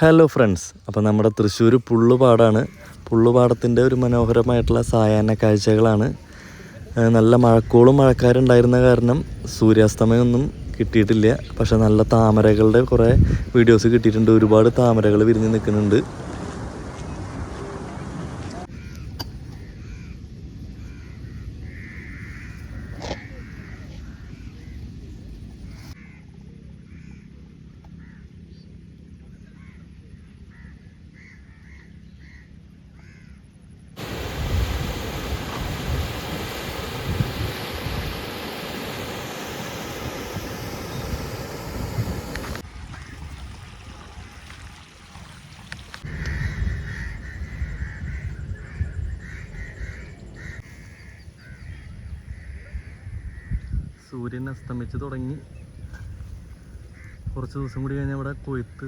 Hello friends അപ്പോൾ നമ്മുടെ തൃശ്ശൂർ പുള്ളുപാടാണ്. പുള്ളുപാടത്തിന്റെ ഒരു മനോഹരമായിട്ടുള്ള സായാഹ്ന കാഴ്ചകളാണ്. നല്ല മഴക്കോളും മഴക്കാരുണ്ടായിരുന്ന കാരണം സൂര്യാസ്തമയമൊന്നും കിട്ടിയിട്ടില്ല. പക്ഷേ നല്ല താമരകളുടെ കുറേ വീഡിയോസ് കിട്ടിയിട്ടുണ്ട്. ഒരുപാട് താമരകൾ വിരിഞ്ഞ് നിൽക്കുന്നുണ്ട്. സൂര്യൻ അസ്തമിച്ച് തുടങ്ങി. കുറച്ച് ദിവസം കൂടി കഴിഞ്ഞാൽ ഇവിടെ കൊയ്ത്ത്